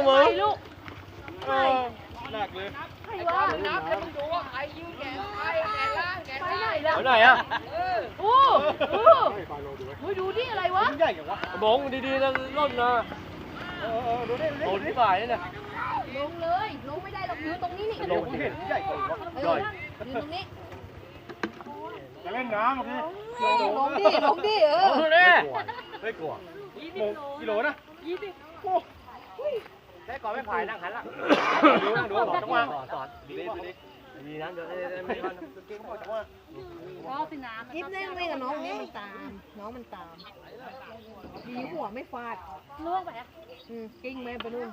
นะมึงลูกเออหนักเลยใครวะนับแล้วมึงดูว่าใครยืนแขนใครแขนล่างแขนไปไหนล่ะเอาหน่อยอะโอ้โอ้เฮ้ยดูดิอะไรวะใหญ่กับวะบงดีๆนะร่นนะเออเออดูดิดูดิโดนที่ฝ่ายนี่นะลงเลยลงไม่ได้หรอกยืนตรงนี้นี่เดี๋ยวผมเห็นใหญ่กว่าวะเออยืนตรงนี้จะเล่นน้ำโอเคลงดิลงดิเออเอาเลยไม่กลัวโมงกิโลนะแค่ก่อนไม่ผ่ายนั่งหันละดูนั่งดูบอกจังหวะสอนดีดีดีนะเดี๋ยวไม่ทันเก่งบอกจังหวะยิบเล่นเล่นกับน้องนี้มันตาม น้องมันตามดีหัวไม่ฟาดล่วงไปอะอืมกิ้งแม่ไปนู่น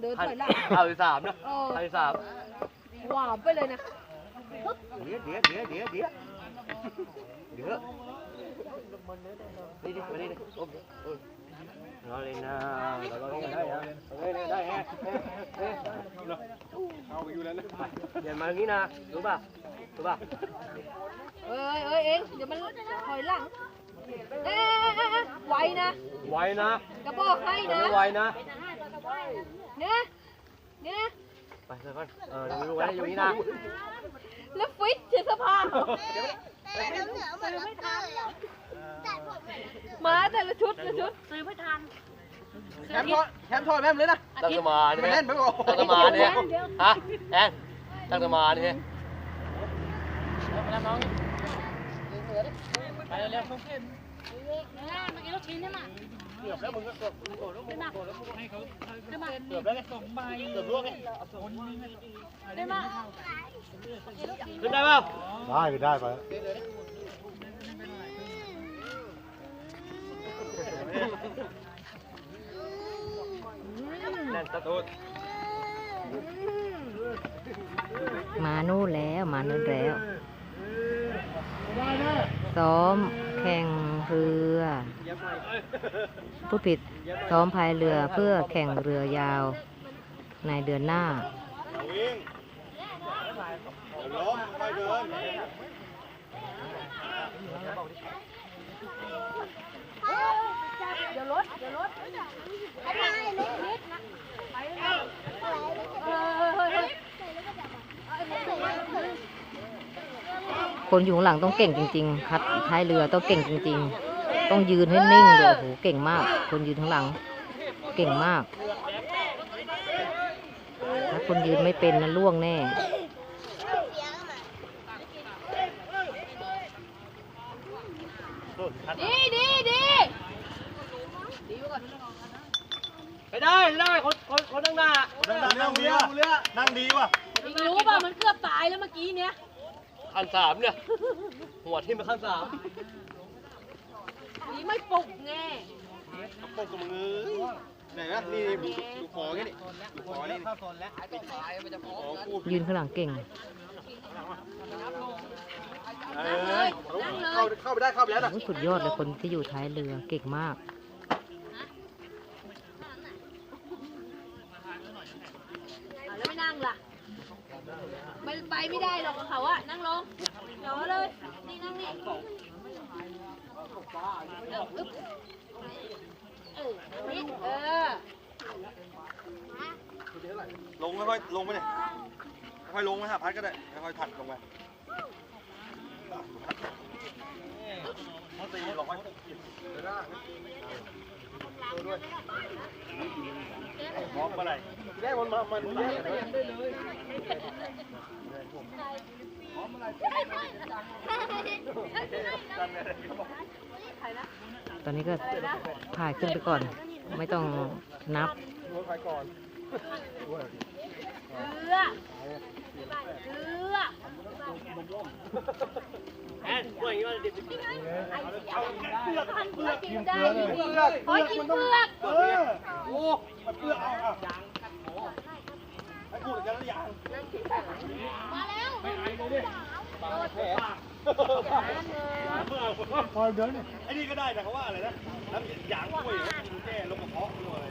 เดินถอยหลังเอาสามนะเออเอาสามหวามไปเลยนะเดี๋ยวเดี๋ยวเดี๋ยวเดี๋ยวเดี๋ยว เดี๋ยวนี่ดิมาดิดิโอ้โหเราเล่นนะเราเล่นได้ฮะเราเล่นได้ฮะเอาอยู่แล้วนะเดี๋ยวมาอย่างนี้นะรู้ ป่ะรู้ป่ะเอ้ยเอ้ยเองเดี๋ยวมันถอยหลังเอ้ยเอ้ยเอ้ยเอ้ยไวนะไวนะกระบอกให้นะไม่ไวนะเนี่ยเนี่ยไปเลยก่อนเออดูไว้อยู่นี่นะแล้วฟิตเสียสภาพแต่น้ำเหนือเหมือนไม่ทันแต่ผมเห็นมาแต่ละชุดละชุดซื้อไม่ทันแชมป์ทอดแชมป์ทอดแม่มเลยนะตั้งสมาธิไม่เล่นไม่บอกตั้งสมาธิฮะแอนตั้งสมาธิเกือบแล้วมึงก็เกือบโอ้แล้วมึงโดนแล้วมึงให้เขาเกือบแล้วไงสองใบเกือบล่วงไงขึ้นได้เปล่าได้ไปได้ไปแน่นตะตุดมานู่นแล้วมานู่นแล้วซ้อมแข่ง เรือ ผู้ผิดซ้อมพายเรือเพื่อแข่งเรือยาวในเดือนหน้าวิ่งล้มไม่เดิน เดี๋ยวรถเดี๋ยวรถ อะไรเลย เออเฮ้ยเฮ้ย คนอยู่ข้างหลังต้องเก่งจริง ๆ คัดท้ายเรือต้องเก่งจริง ๆ ต้องยืนให้นิ่งเลยโอ้โหเก่งมาก คนยืนข้างหลัง เก่งมาก ถ้าคนยืนไม่เป็นนะล่วงแน่ดีดีดีไปได้ได้คนคนคนตั้งหน้านั่งดีว่ะนั่งดีว่ะอีกรู้ป่ะมันเกือบตายแล้วเมื่อกี้เนี้ย ขั้นสามเนี่ย หัวทิ่มไปขั้นสามนี่ไม่ปลุกไงปกกับมือไหนนะนี่ดูคอแค่นี้ดูคอนี่เข้าโซนแล้วไปขายมันจะพอกูยืนข้างหลังเก่งเออเข้าเข้าไปได้เข้าไปแล้วนะโอ้ยสุดยอดเลยคนที่อยู่ท้ายเรือเก่งมาก อะ แล้วไม่นั่งล่ะไปไปไม่ได้หรอกเขาอะนั่งลงรอเลย นี่นั่งนี่เออเออนี่เออลงค่อยๆลงไปเลยค่อยลงไปหาพัดก็ได้ค่อยๆถัดลงไปตีลงไป พร้อมเมื่อไหร่ได้มันมา มันได้เลยตอนนี้ก็พายขึ้นไปก่อน ไม่ต้องนับรถไฟก่อนเรือเรือ วกอย่างนี้มันดิบพันเปลือกกินได้ดีโอ้ยกินเปลือกเออโอ้มันเปลือกเอาอะไอ้กูจะระยางมาแล้วพอเดินไอ้นี่ก็ได้แต่เขาว่าอะไรนะน้ำยางกล้วยดูแก้ลงกระเพาะด้วยอะไร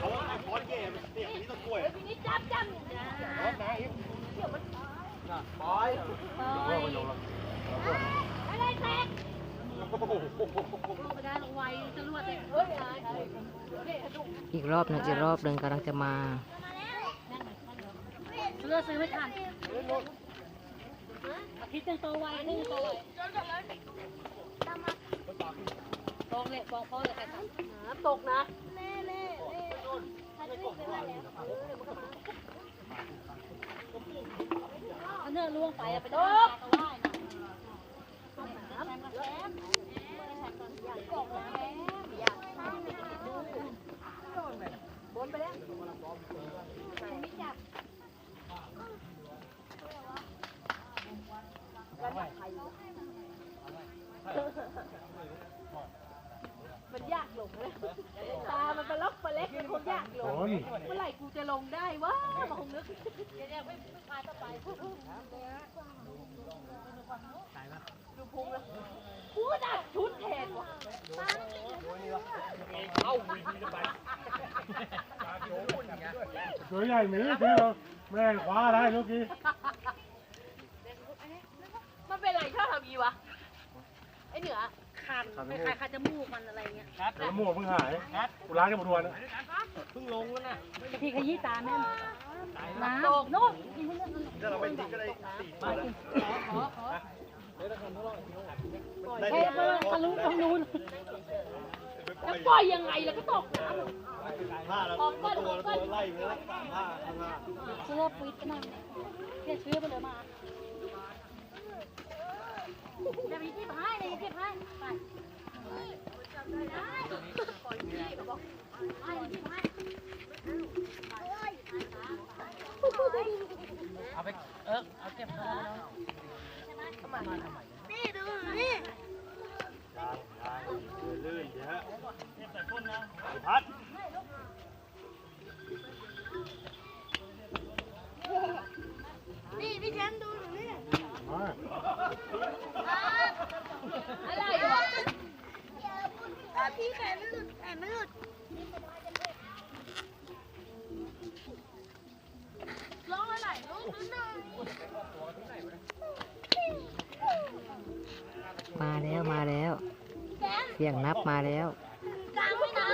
เขาว่าคอนแก้เสียบนี้ต้องกล้วยจับจับรถ นะอีกบอยอะไรแตกโอ้โหไม่ได้ลงไวจรวดเลยเฮ้ยอีกรอบหนึ่งอีกรอบหนึ่งกำลังจะมาเลือซื้อไม่ทันอาทิตย์หนึงโตไวอาทิตย์หนึงโตไวตรงเลยบอกพ่อเลยใครทำตกนะ ถ้าเนื้อล่วงไปอะไปโดนก็ไหว้นะ ยากลงเลยตา มันเป็นล็อกปลาเล็กมันคงยากลง เมื่อไหร่กูจะลงได้วะมาคงนึกเดี๋ยวเดี๋ยวไปพาต่อไปดูพุงแล้วกูก็ดักชุดแทนว่ะตัวใหญ่หมีที่เราแม่งคว้าได้เมื่อกี้มันเป็นอะไรชอบทำยีวะไอเหนือ คันคล้ายๆคันจมูกมันอะไรเงี้ยแล้วหมวกเพิ่งหายกูล้างกันหมดวันกะทิขยี้ตาแม่นน้ำโน่นกินให้เลือดมันถ้าเราไปทิ้งก็ได้สี่มากินขอขอขอได้เทไปเลยทะลุตรงนู้นแล้วปล่อยยังไงแล้วก็ตกน้ผ้าเราตัวตัวไล่ไปแล้วผ้าข้างหน้าเชื้อฟิตกันนั่นแค่เชื้อไปเลยมา เดี๋ยวมีที่ให้เลยที่ให้ไปเอาไป เออเอาเก็บตัวแล้วนี่ดูนี่ ทางทางลื่นเดี๋ยวฮะพัด นี่พี่แชมป์ดูหนูนี่ มา อะไรวะ อะพี่แขนไม่หลุดแขนไม่หลุดร้องอะไรลูกดูหน่อย มาแล้วมาแล้ว แชมป์ เสียงนับมาแล้ว กลางไม่น้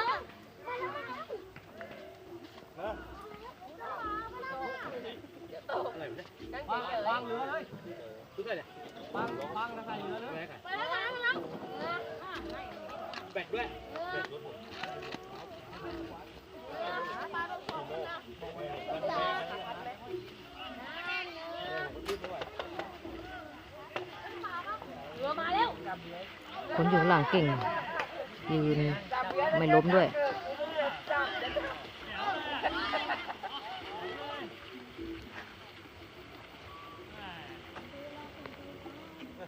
วางเรือเลยดูได้เลยวางวางแล้วใส่เรือเลยไปแล้วมาแล้วแบตด้วยเรือมาแล้ว คนอยู่ข้างหลังเก่ง ยืนไม่ล้มด้วย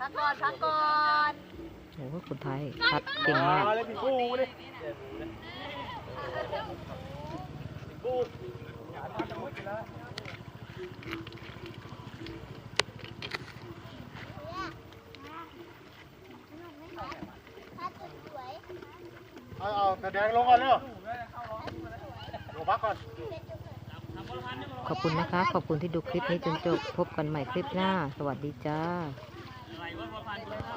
พักก่อนพักก่อนโอ้โหคนไทยพัดเก่งมาก มาเลยพี่กู้ดิกู้ พัดสวย เอาเอากระแดงลงก่อนเร็วลงพักก่อน ขอบคุณนะคะ ขอบคุณที่ดูคลิปนี้จนจบ พบกันใหม่คลิปหน้า สวัสดีจ้า